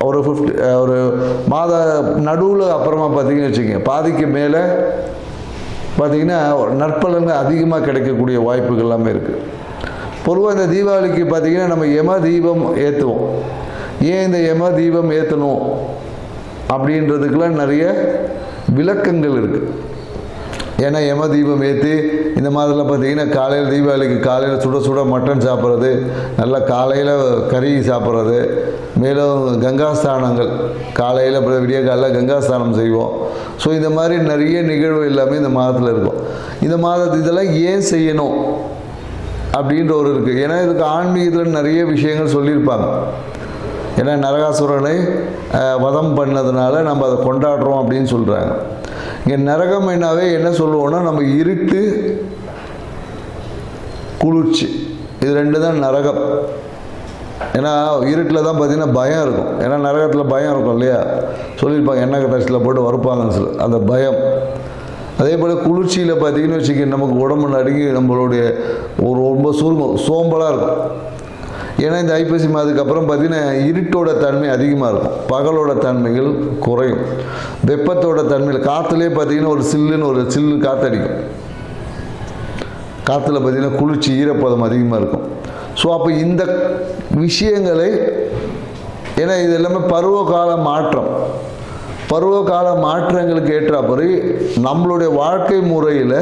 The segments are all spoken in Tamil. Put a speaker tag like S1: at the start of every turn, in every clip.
S1: ஒரு ஃபிஃப்டி ஒரு மாத நடுவில் அப்புறமா பார்த்தீங்கன்னு வச்சுக்கோங்க பாதிக்கு மேலே பார்த்தீங்கன்னா நற்பலன்கள் அதிகமாக கிடைக்கக்கூடிய வாய்ப்புகள் எல்லாமே இருக்குது பொதுவாக இந்த தீபாவளிக்கு பார்த்தீங்கன்னா நம்ம யம தீபம் ஏற்றுவோம் ஏன் இந்த யம தீபம் ஏற்றணும் அப்படின்றதுக்கெல்லாம் நிறைய விளக்கங்கள் இருக்குது ஏன்னா யம தீபம் ஏற்றி இந்த மாதிரிலாம் பார்த்தீங்கன்னா காலையில் தீபாவளிக்கு காலையில் சுட சுட மட்டன் சாப்பிட்றது நல்லா காலையில் கறி சாப்பிட்றது மேலும் கங்காஸ்தானங்கள் காலையில் அப்புறம் விடிய காலையில் கங்காஸ்தானம் செய்வோம். ஸோ இந்த மாதிரி நிறைய நிகழ்வு எல்லாமே இந்த மாதத்தில் இருக்கும். இந்த மாதத்து இதெல்லாம் ஏன் செய்யணும்? அப்படின்ற ஒரு இருக்குது ஏன்னா இதுக்கு ஆன்மீகத்தில் நிறைய விஷயங்கள் சொல்லியிருப்பாங்க. ஏன்னா நரகாசுரனை வதம் பண்ணதுனால நம்ம அதை கொண்டாடுறோம் அப்படின்னு சொல்கிறாங்க இங்கே நரகம் என்னாவே என்ன சொல்லுவோம்னா நம்ம இருட்டு குளிர்ச்சி. இது ரெண்டு தான் நரகம். ஏன்னா இருட்டில் தான் பார்த்தீங்கன்னா பயம் இருக்கும். ஏன்னா நரகத்தில் பயம் இருக்கும் இல்லையா? சொல்லியிருப்பாங்க எண்ணெய் கட்டாச்சியில் போட்டு வறுப்பாங்கன்னு சொல்லி. அந்த பயம். அதே போல் குளிர்ச்சியில் பார்த்தீங்கன்னு வச்சுக்க நமக்கு உடம்பு நடுங்கி நம்மளுடைய ஒரு ரொம்ப சுருங்கும் சோம்பலாக இருக்கும். ஏன்னா இந்த ஐப்பசி மாதத்துக்கு அப்புறம் பார்த்தீங்கன்னா இருட்டோட தன்மை அதிகமாக இருக்கும். பகலோட தன்மைகள் குறையும். வெப்பத்தோட தன்மையில் காற்றுலேயே பார்த்தீங்கன்னா ஒரு சில்லுன்னு ஒரு சில்லு காற்றடிக்கும் காற்றுல பார்த்தீங்கன்னா குளிர்ச்சி ஈரப்பதம் அதிகமாக இருக்கும். ஸோ அப்போ இந்த விஷயங்களை ஏன்னா இது எல்லாமே பருவகால மாற்றம். பருவகால மாற்றங்களுக்கு ஏற்றாப்படி நம்மளுடைய வாழ்க்கை முறையில்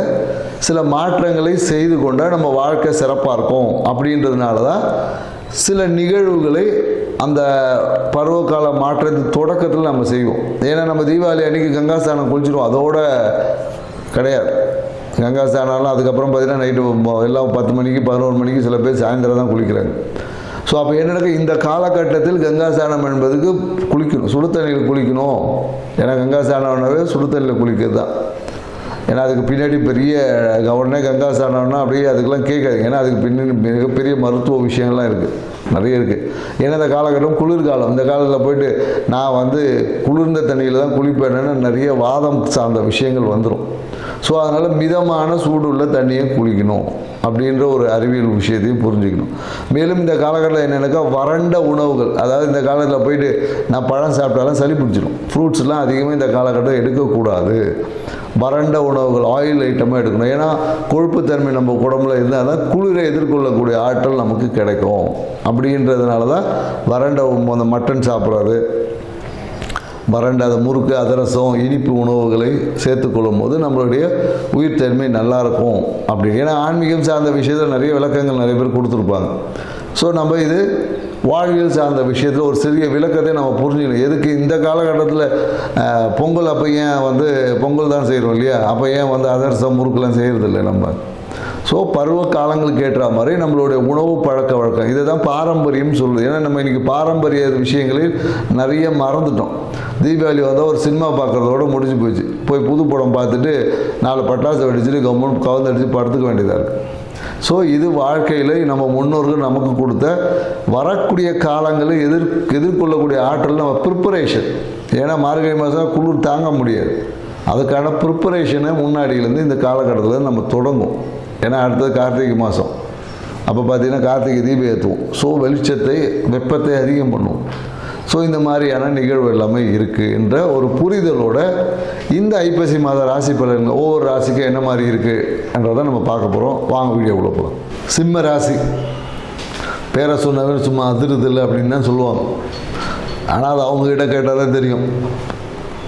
S1: சில மாற்றங்களை செய்து கொண்டால் நம்ம வாழ்க்கை சிறப்பாக இருக்கும் அப்படின்றதுனால தான் சில நிகழ்வுகளை அந்த பருவகால மாற்றத்தின் தொடக்கத்தில் நம்ம செய்வோம். ஏன்னா நம்ம தீபாவளி அன்னைக்கு கங்காஸ்தானம் குளிச்சிடுவோம் அதோட கிடையாது. கங்கா ஸ்நானம்லாம் அதுக்கப்புறம் பார்த்தீங்கன்னா நைட்டு எல்லாம் பத்து மணிக்கு பதினோரு மணிக்கு சில பேர் சாயந்தரம் தான் குளிக்கிறாங்க. ஸோ அப்போ என்ன இந்த காலகட்டத்தில் கங்கா ஸ்நானம் என்பதுக்கு குளிக்கணும். சுடு தண்ணியில் குளிக்கணும். ஏன்னா கங்கா ஸ்நானம்னாவே சுடு தண்ணியில் குளிக்கிறது தான். ஏன்னா அதுக்கு பின்னாடி பெரிய கவர்னே கங்கா ஸ்நானம்னா அப்படியே அதுக்கெல்லாம் கேட்காது ஏன்னா அதுக்கு பின்னாடி மிகப்பெரிய மருத்துவ விஷயங்கள்லாம் இருக்குது நிறைய இருக்குது ஏன்னா இந்த காலகட்டம் குளிர்காலம். இந்த காலத்தில் போயிட்டு நான் வந்து குளிர்ந்த தண்ணியில் தான் குளிப்பேன்னு நிறைய வாதம் சார்ந்த விஷயங்கள் வந்துடும் ஸோ அதனால் மிதமான சூடுள்ள தண்ணியை குளிக்கணும் அப்படின்ற ஒரு அறிவியல் விஷயத்தையும் புரிஞ்சுக்கணும். மேலும் இந்த காலகட்டத்தில் என்னென்னாக்கா வறண்ட உணவுகள் அதாவது இந்த காலத்தில் போயிட்டு நான் பழம் சாப்பிட்டாலும் சளி பிடிச்சிடும் ஃப்ரூட்ஸ்லாம் அதிகமாக இந்த காலகட்டம் எடுக்கக்கூடாது. வறண்ட உணவுகள் ஆயில் ஐட்டமாக எடுக்கணும். ஏன்னா கொழுப்புத்தன்மை நம்ம உடம்புல இருந்தால் தான் குளிரை எதிர்கொள்ளக்கூடிய ஆற்றல் நமக்கு கிடைக்கும். அப்படின்றதுனால தான் வறண்ட அந்த மட்டன் சாப்பிட்றாரு வறண்ட அந்த முறுக்கு அதிரசம் இனிப்பு உணவுகளை சேர்த்துக்கொள்ளும் போது நம்மளுடைய உயிர் தன்மை நல்லா இருக்கும். அப்படி ஏன்னா ஆன்மீகம் சார்ந்த விஷயத்தில் நிறைய விளக்கங்கள் நிறைய பேர் கொடுத்துருப்பாங்க. ஸோ நம்ம இது வாழ்வியல் சார்ந்த விஷயத்தில் ஒரு சிறிய விளக்கத்தை நம்ம புரிஞ்சுக்கணும். எதுக்கு இந்த காலகட்டத்தில் பொங்கல் அப்போ ஏன் வந்து பொங்கல் தான் செய்கிறோம் இல்லையா? அப்போ ஏன் வந்து அதர்சம் முறுக்கெல்லாம் செய்கிறதில்ல நம்ம? ஸோ பருவ காலங்களுக்கு ஏற்ற மாதிரி நம்மளுடைய உணவு பழக்க வழக்கம். இதை தான் பாரம்பரியம் சொல்லுது. ஏன்னா நம்ம இன்றைக்கி பாரம்பரிய விஷயங்களில் நிறைய மறந்துட்டோம். தீபாவளி வந்தால் ஒரு சினிமா பார்க்குறதோட முடிஞ்சு போச்சு. போய் புது படம் பார்த்துட்டு நாலு பட்டாசு வெடிச்சுட்டு கவர்மெண்ட் கவுந்தடிச்சு படுத்துக்க வேண்டியதாக இருக்குது ஸோ இது வாழ்க்கையில் நம்ம முன்னோர்கள் நமக்கு கொடுத்த வரக்கூடிய காலங்களை எதிர் எதிர்கொள்ளக்கூடிய ஆற்றல் நம்ம ப்ரிப்பரேஷன் ஏன்னா மார்கழி மாதம் குளிர் தாங்க முடியாது. அதுக்கான ப்ரிப்பரேஷனை முன்னாடியிலேருந்து இந்த காலகட்டத்தில் நம்ம தொடங்கும். ஏன்னா அடுத்தது கார்த்திகை மாதம் அப்போ பார்த்தீங்கன்னா கார்த்திகை தீபம் ஏற்றுவோம் ஸோ வெளிச்சத்தை வெப்பத்தை அதிகம் பண்ணுவோம். ஸோ இந்த மாதிரியான நிகழ்வு எல்லாமே இருக்குது என்ற ஒரு புரிதலோட இந்த ஐப்பசி மாத ராசி பலன்கள் ஒவ்வொரு ராசிக்கும் என்ன மாதிரி இருக்குது என்றதை நம்ம பார்க்க போகிறோம் வாங்க வீடியோக்குள்ளே போகலாம் சிம்ம ராசி. பேரை சொன்னவர் சும்மா அதிருதில்லை அப்படின்னு தான் சொல்லுவாங்க. ஆனால் அது அவங்ககிட்ட கேட்டால் தான் தெரியும்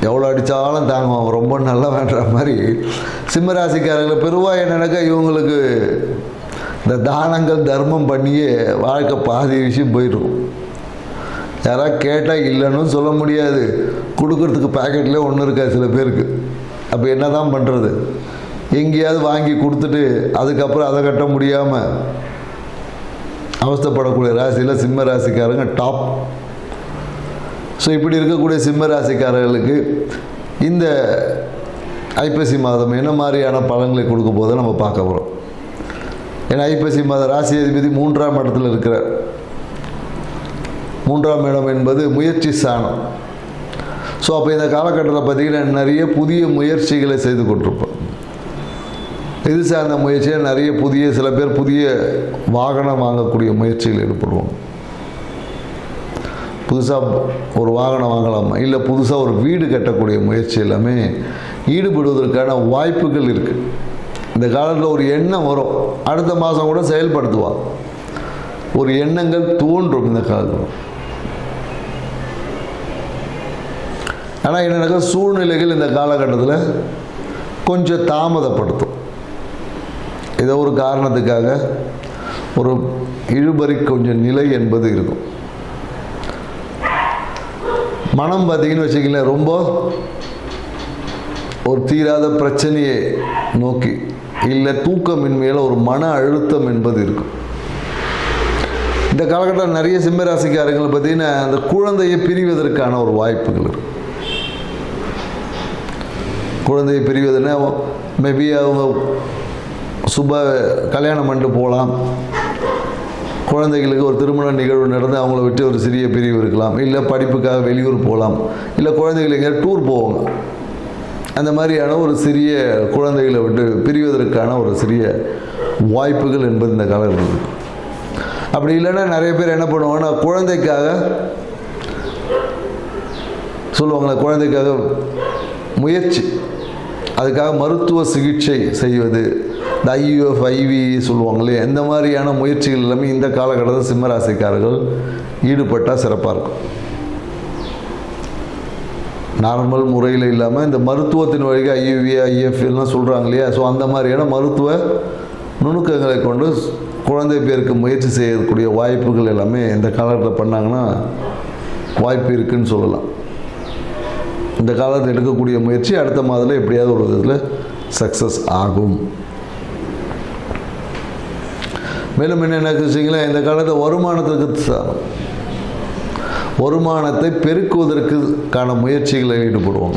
S1: எவ்வளோ அடித்தாலும் தாங்குவாங்க ரொம்ப நல்லா வேண்டுற மாதிரி சிம்மராசிக்காரர்களை பெருவாக என்னன்னாக்கா இவங்களுக்கு இந்த தானங்கள் தர்மம் பண்ணியே வாழ்க்கை பாதி விஷயம் போயிடும் யாராவது கேட்டால் இல்லைன்னு சொல்ல முடியாது. கொடுக்கறதுக்கு பேக்கெட்லேயே ஒன்று இருக்காது சில பேருக்கு. அப்போ என்ன தான் பண்ணுறது எங்கேயாவது வாங்கி கொடுத்துட்டு அதுக்கப்புறம் அதை கட்ட முடியாமல் அவஸ்தைப்படக்கூடிய ராசியில் சிம்ம ராசிக்காரங்க டாப் ஸோ இப்படி இருக்கக்கூடிய சிம்ம ராசிக்காரர்களுக்கு இந்த ஐப்பசி மாதம் என்ன மாதிரியான பலன்களை கொடுக்க போதை நம்ம பார்க்க போகிறோம் ஏன்னா ஐப்பசி மாதம் ராசி அதிபதி மூன்றாம் இடத்துல இருக்கிறார். மூன்றாம் இடம் என்பது முயற்சி ஸ்தானம் ஸோ அப்போ இந்த காலகட்டத்தில் பார்த்தீங்கன்னா நிறைய புதிய முயற்சிகளை செய்து கொண்டிருப்போம். இது சார்ந்த முயற்சியில் நிறைய புதிய சில பேர் புதிய வாகனம் வாங்கக்கூடிய முயற்சியில் ஈடுபடுவோம். புதுசாக ஒரு வாகனம் வாங்கலாமா? இல்லை புதுசாக ஒரு வீடு கட்டக்கூடிய முயற்சி எல்லாமே ஈடுபடுவதற்கான வாய்ப்புகள் இருக்குது இந்த காலத்தில் ஒரு எண்ணம் வரும். அடுத்த மாதம் கூட செயல்படுத்துவாள் ஒரு எண்ணங்கள் தோன்றும் இந்த காலத்தில். ஆனால் என்னன்னாக்கா சூழ்நிலைகள் இந்த காலகட்டத்தில் கொஞ்சம் தாமதப்படுத்தும். ஏதோ ஒரு காரணத்துக்காக ஒரு இழுபறி கொஞ்சம் நிலை என்பது இருக்கும். மனம் பார்த்தீங்கன்னு வச்சுக்கங்களேன் ரொம்ப ஒரு தீராத பிரச்சனையை நோக்கி இல்லை தூக்கமின்மையில் ஒரு மன அழுத்தம் என்பது இருக்கும். இந்த காலகட்டம் நிறைய சிம்மராசிக்காரங்களை பார்த்தீங்கன்னா அந்த குழந்தையை பிரிவதற்கான ஒரு வாய்ப்புகள் இருக்கும். குழந்தையை பிரிவதுன்னா மேபி அவங்க சுப கல்யாணம் பண்ணிட்டு போகலாம். குழந்தைகளுக்கு ஒரு திருமண நிகழ்வு நடந்து அவங்கள விட்டு ஒரு சிறிய பிரிவு இருக்கலாம். இல்லை படிப்புக்காக வெளியூர் போகலாம். இல்லை குழந்தைகள் எங்கேயாவது டூர் போவாங்க. அந்த மாதிரியான ஒரு சிறிய குழந்தைகளை விட்டு பிரிவதற்கான ஒரு சிறிய வாய்ப்புகள் என்பது இந்த காலகட்டத்தில் அப்படி இல்லைன்னா நிறைய பேர் என்ன பண்ணுவாங்கன்னா குழந்தைக்காக சொல்லுவாங்களே குழந்தைக்காக முயற்சி. அதுக்காக மருத்துவ சிகிச்சை செய்வது இந்த ஐயுஎஃப் ஐவி சொல்லுவாங்களே இந்த மாதிரியான முயற்சிகள் எல்லாமே இந்த காலகட்டத்தில் சிம்மராசிக்காரர்கள் ஈடுபட்டால் சிறப்பாக இருக்கும். நார்மல் முறையில் இல்லாமல் இந்த மருத்துவத்தின் வழியாக ஐயுவி ஐஎஃப் எல்லாம் சொல்கிறாங்க இல்லையா? ஸோ அந்த மாதிரியான மருத்துவ நுணுக்கங்களை கொண்டு குழந்தை பேருக்கு முயற்சி செய்யக்கூடிய வாய்ப்புகள் எல்லாமே இந்த காலகட்டத்தில் பண்ணாங்கன்னா வாய்ப்பு இருக்குதுன்னு சொல்லலாம். இந்த காலத்தில் எடுக்கக்கூடிய முயற்சி அடுத்த மாதத்தில் எப்படியாவது ஒரு விதத்தில் சக்ஸஸ் ஆகும். மேலும் என்ன வச்சிங்களேன் இந்த காலத்தில் வருமானத்துக்கு ச- வருமானத்தை பெருக்குவதற்குக்கான முயற்சிகளை ஈடுபடுவோம்.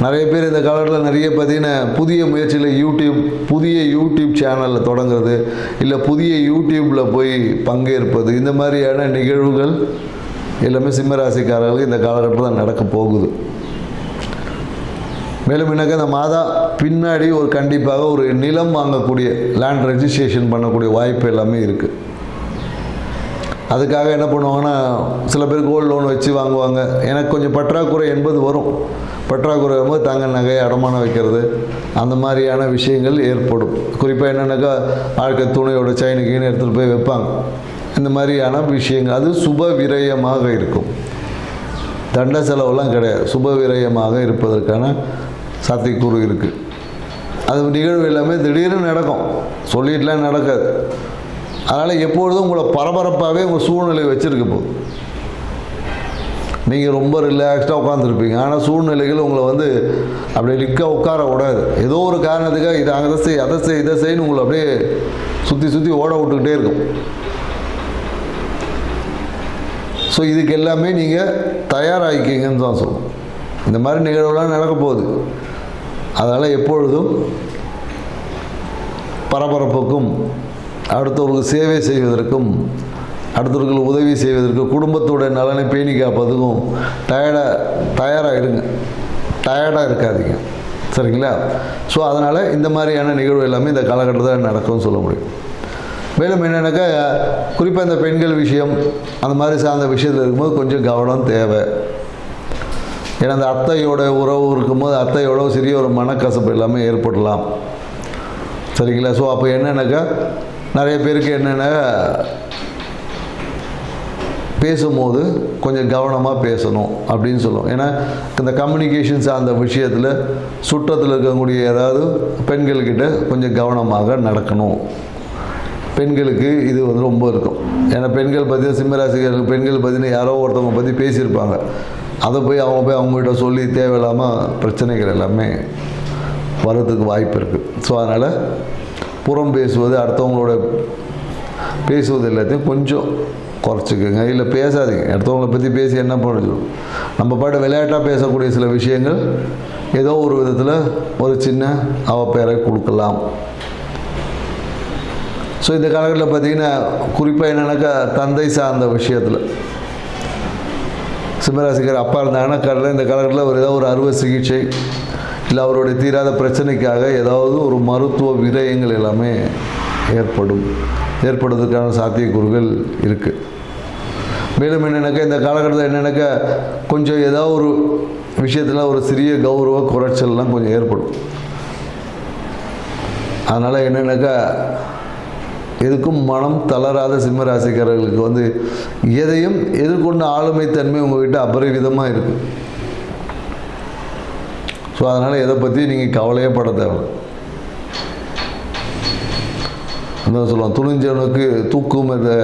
S1: நிறைய பேர் இந்த காலத்தில் நிறைய பார்த்தீங்கன்னா புதிய முயற்சியில் யூடியூப் புதிய யூடியூப் சேனலில் தொடங்குறது இல்லை புதிய யூடியூப்பில் போய் பங்கேற்பது இந்த மாதிரியான நிகழ்வுகள் எல்லாமே சிம்மராசிக்காரர்களுக்கு இந்த காலகட்டத்தில் நடக்க போகுது. மேலும் எனக்கு இந்த மாதா பின்னாடி ஒரு கண்டிப்பாக ஒரு நிலம் வாங்கக்கூடிய லேண்ட் ரெஜிஸ்ட்ரேஷன் பண்ணக்கூடிய வாய்ப்பு எல்லாமே இருக்குது அதுக்காக என்ன பண்ணுவாங்கன்னா சில பேர் கோல்டு லோன் வச்சு வாங்குவாங்க. எனக்கு கொஞ்சம் பற்றாக்குறை என்பது வரும். பற்றாக்குறை வரும்போது தங்க நகை அடமானம் வைக்கிறது. அந்த மாதிரியான விஷயங்கள் ஏற்படும். குறிப்பாக என்னென்னாக்கா வாழ்க்கை துணையோட சைனுக்குன்னு எடுத்துகிட்டு போய் வைப்பாங்க. இந்த மாதிரியான விஷயங்கள் அது சுப விரயமாக இருக்கும். தண்ட செலவெல்லாம் கிடையாது. சுப விரயமாக இருப்பதற்கான சாத்தியக்கூறு இருக்குது அது நிகழ்வு எல்லாமே திடீர்னு நடக்கும். சொல்லிட்டுலாம் நடக்காது. அதனால் எப்பொழுதும் உங்களை பரபரப்பாகவே உங்கள் சூழ்நிலை வச்சுருக்க போகுது. நீங்கள் ரொம்ப ரிலாக்ஸ்டாக உட்காந்துருப்பீங்க ஆனால் சூழ்நிலைகள் உங்களை வந்து அப்படியே நிற்க உட்கார விடாது. ஏதோ ஒரு காரணத்துக்காக இதை அதை செய் அதை செய் இதை செய்யணும் உங்களை அப்படியே சுற்றி சுற்றி ஓட விட்டுக்கிட்டே இருக்கும். ஸோ இதுக்கு எல்லாமே நீங்கள் தயாராகிக்கிங்கன்னு தான் சொல்லுவோம் இந்த மாதிரி நிகழ்வுலாம் நடக்க போகுது. அதனால் எப்பொழுதும் பரபரப்புக்கும் அடுத்தவர்களுக்கு சேவை செய்வதற்கும் அடுத்தவர்களுக்கு உதவி செய்வதற்கும் குடும்பத்தோட நலனை பேணி காப்பதுக்கும் டயர்டாக தயாராக இருங்க. டயர்டாக இருக்காதீங்க. சரிங்களா? ஸோ அதனால் இந்த மாதிரியான நிகழ்வு எல்லாமே இந்த காலகட்டத்தில் நடக்கும்னு சொல்ல முடியும். மேலும் என்னென்னாக்கா குறிப்பாக இந்த பெண்கள் விஷயம் அந்த மாதிரி சார்ந்த விஷயத்தில் இருக்கும்போது கொஞ்சம் கவனம் தேவை. ஏன்னா அந்த அத்தையோட உறவு இருக்கும்போது அத்தையோட சிறிய ஒரு மனக்கசப்பு எல்லாமே ஏற்படலாம். சரிங்களா? ஸோ அப்போ என்னென்னாக்கா நிறைய பேருக்கு என்னென்ன பேசும்போது கொஞ்சம் கவனமாக பேசணும் அப்படின்னு சொல்லுவோம். ஏன்னா இந்த கம்யூனிகேஷன் சார்ந்த விஷயத்தில் சுற்றத்தில் இருக்கக்கூடிய ஏதாவது பெண்கள்கிட்ட கொஞ்சம் கவனமாக நடக்கணும். பெண்களுக்கு இது வந்து ரொம்ப இருக்கும். ஏன்னா பெண்கள் பார்த்தீங்கன்னா சிம்மராசிகர்கள் பெண்கள் பற்றின யாரோ ஒருத்தவங்க பற்றி பேசியிருப்பாங்க. அதை போய் அவங்க போய் அவங்ககிட்ட சொல்லி தேவையில்லாமல் பிரச்சனைகள் எல்லாமே வர்றதுக்கு வாய்ப்பு இருக்குது ஸோ அதனால் புறம் பேசுவது அடுத்தவங்களோட பேசுவது எல்லாத்தையும் கொஞ்சம் குறைச்சிக்கோங்க. இல்லை பேசாதீங்க. அடுத்தவங்களை பற்றி பேசி என்ன பண்ணுறது நம்ம பாட்டு விளையாட்டாக பேசக்கூடிய சில விஷயங்கள் ஏதோ ஒரு விதத்தில் ஒரு சின்ன அவப்பெயரை கொடுக்கலாம். ஸோ இந்த காலகட்டத்தில் பார்த்தீங்கன்னா குறிப்பாக என்னென்னாக்கா தந்தை சார்ந்த விஷயத்தில். சிம்மராசிக்கார் அப்பா இருந்தாங்கன்னா கடலில் இந்த காலகட்டத்தில் ஒரு ஏதாவது ஒரு அறுவை சிகிச்சை இல்லை அவருடைய தீராத பிரச்சனைக்காக ஏதாவது ஒரு மருத்துவ விரயங்கள் எல்லாமே ஏற்படும். ஏற்படுவதற்கான சாத்தியக்கூறுகள் இருக்குது மேலும் என்னென்னாக்கா இந்த காலகட்டத்தில் என்னென்னாக்கா கொஞ்சம் ஏதாவது ஒரு விஷயத்தில் ஒரு சிறிய கௌரவ குறைச்சல்லாம் கொஞ்சம் ஏற்படும். அதனால் என்னென்னாக்கா எதுக்கும் மனம் தளராத சிம்மராசிக்காரர்களுக்கு வந்து எதையும் எதிர்கொண்ட ஆளுமை தன்மை உங்ககிட்ட அபரிவிதமாக இருக்குது ஸோ அதனால் எதை பற்றி நீங்கள் கவலையே பட தேவை என்ன சொல்லுவாங்க துணிஞ்சவனுக்கு தூக்கு மேதை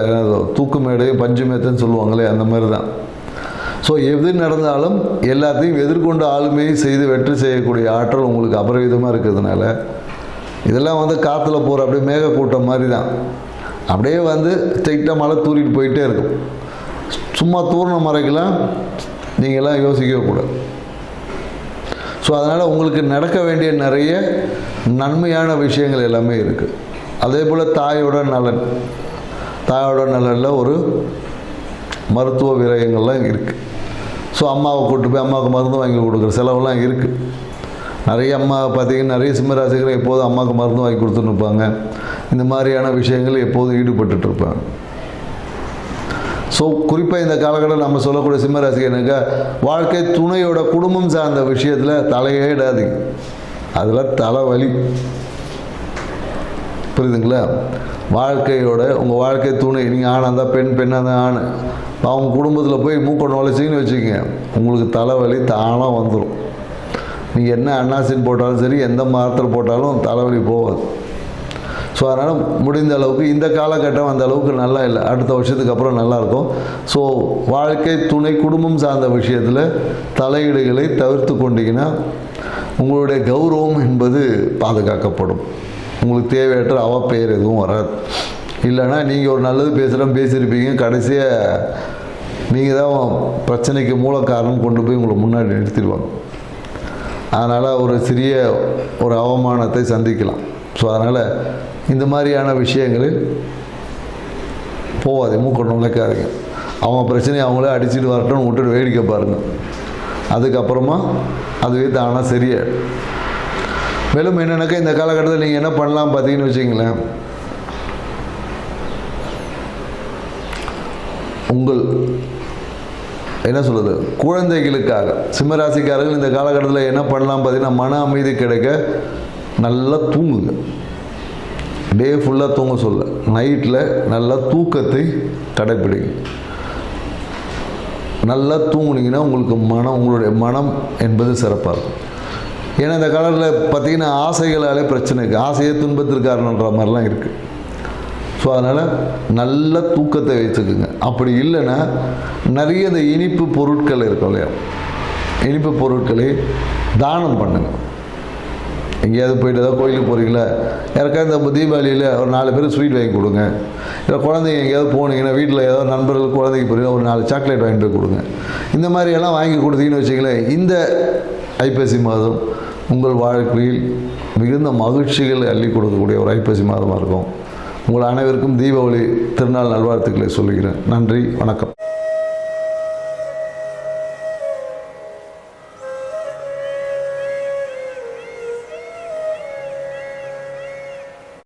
S1: தூக்கு பஞ்சு மேத்தைன்னு சொல்லுவாங்களே அந்த மாதிரி தான் ஸோ எது நடந்தாலும் எல்லாத்தையும் எதிர்கொண்ட ஆளுமையை செய்து வெற்றி செய்யக்கூடிய ஆற்றல் உங்களுக்கு அபரிவிதமாக இருக்கிறதுனால இதெல்லாம் வந்து காற்றுல போகிற அப்படியே மேகக்கூட்டம் மாதிரி தான் அப்படியே வந்து ஸ்ட்ரைட்டாக மழை தூரிட்டு போயிட்டே இருக்கும். சும்மா தூர்ண மறைக்கெல்லாம் நீங்களாம் யோசிக்கவே கூடாது. ஸோ அதனால் உங்களுக்கு நடக்க வேண்டிய நிறைய நன்மையான விஷயங்கள் எல்லாமே இருக்குது அதே போல் தாயோட நலன். தாயோட நலனில் ஒரு மருத்துவ விரயங்கள்லாம் இருக்குது ஸோ அம்மாவை கூட்டு போய் அம்மாவுக்கு மருந்து வாங்கி கொடுக்குற செலவெல்லாம் இருக்குது நிறைய அம்மா பார்த்தீங்கன்னா நிறைய சிம்மராசிகள் எப்போதும் அம்மாவுக்கு மருந்து வாங்கி கொடுத்துன்னு இருப்பாங்க. இந்த மாதிரியான விஷயங்கள் எப்போதும் ஈடுபட்டுருப்பாங்க ஸோ குறிப்பாக இந்த காலகட்டம் நம்ம சொல்லக்கூடிய சிம்மராசிகனுக்கு வாழ்க்கை துணையோட குடும்பம் சார்ந்த விஷயத்தில் தலையே இடாதீங்க அதில் தலைவலி புரியுதுங்களா? வாழ்க்கையோட உங்கள் வாழ்க்கை துணை நீங்கள் ஆணாக இருந்தால் பெண் பெண்ணாக இருந்தால் ஆண். அவங்க குடும்பத்தில் போய் மூக்க நுழைச்சிங்கன்னு வச்சுக்கோங்க. உங்களுக்கு தலைவலி தானாக வந்துடும் நீங்கள் என்ன அன்னாசின் போட்டாலும் சரி எந்த மரத்தில் போட்டாலும் தலைவலி போகாது. ஸோ அதனால் முடிந்த அளவுக்கு இந்த காலகட்டம் அந்த அளவுக்கு நல்லா இல்லை. அடுத்த வருஷத்துக்கு அப்புறம் நல்லாயிருக்கும் ஸோ வாழ்க்கை துணை குடும்பம் சார்ந்த விஷயத்தில் தலையீடுகளை தவிர்த்து கொண்டீங்கன்னா உங்களுடைய கௌரவம் என்பது பாதுகாக்கப்படும். உங்களுக்கு தேவையற்ற அவப்பெயர் எதுவும் வராது. இல்லைன்னா நீங்கள் ஒரு நல்லது பேசுகிறோம் பேசியிருப்பீங்க. கடைசியாக நீங்கள் தான் பிரச்சனைக்கு மூல காரணம் கொண்டு போய் உங்களை முன்னாடி நிறுத்திடுவாங்க. அதனால் ஒரு சிறிய ஒரு அவமானத்தை சந்திக்கலாம். ஸோ அதனால் இந்த மாதிரியான விஷயங்களில் போகாது மூக்கணும் நுழைக்காதீங்க அவங்க பிரச்சனையை அவங்களே அடிச்சுட்டு வரட்டும்னு விட்டுட்டு வேடிக்கை பாருங்கள் அதுக்கப்புறமா அதுவே தானாக சரியாயிடும் மேலும் என்னென்னாக்கா இந்த காலகட்டத்தில் நீங்கள் என்ன பண்ணலாம் பார்த்தீங்கன்னு வச்சிங்களேன் உங்கள் என்ன சொல்கிறது குழந்தைகளுக்காக. சிம்மராசிக்காரர்கள் இந்த காலகட்டத்தில் என்ன பண்ணலாம் பார்த்தீங்கன்னா மன அமைதி கிடைக்க நல்லா தூங்குங்க. டே ஃபுல்லாக தூங்க சொல்ல. நைட்டில் நல்லா தூக்கத்தை கடைப்பிடிங்க நல்லா தூங்குனீங்கன்னா உங்களுக்கு மனம் உங்களுடைய மனம் என்பது சிறப்பாக இருக்கும். ஏன்னா இந்த காலத்தில் பார்த்தீங்கன்னா ஆசைகளாலே பிரச்சனை இருக்குது ஆசையே துன்பத்திற்காரன்ற மாதிரிலாம் இருக்குது ஸோ அதனால் நல்ல தூக்கத்தை வச்சுக்குங்க அப்படி இல்லைன்னா நிறைய இந்த இனிப்பு பொருட்கள் இருக்கும் இல்லையா? இனிப்பு பொருட்களை தானம் பண்ணுங்க. எங்கேயாவது போயிட்டு ஏதாவது கோயிலுக்கு போகிறீங்களா யாருக்காவது இந்த தீபாவளியில் ஒரு நாலு பேர் ஸ்வீட் வாங்கி கொடுங்க. இல்லை குழந்தைங்க எங்கேயாவது போனீங்கன்னா வீட்டில் ஏதாவது நண்பர்கள் குழந்தைக்கு போகிறீங்க ஒரு நாலு சாக்லேட் வாங்கிட்டு போய் கொடுங்க. இந்த மாதிரியெல்லாம் வாங்கி கொடுத்தீங்கன்னு வச்சிங்களேன் இந்த ஐப்பசி மாதம் உங்கள் வாழ்க்கையில் மிகுந்த மகிழ்ச்சிகளை அள்ளி கொடுக்கக்கூடிய ஒரு ஐப்பசி மாதமாக இருக்கும். உங்கள் அனைவருக்கும் தீபாவளி திருநாள் நல்வாழ்த்துக்களை சொல்லுகிறேன். நன்றி வணக்கம்.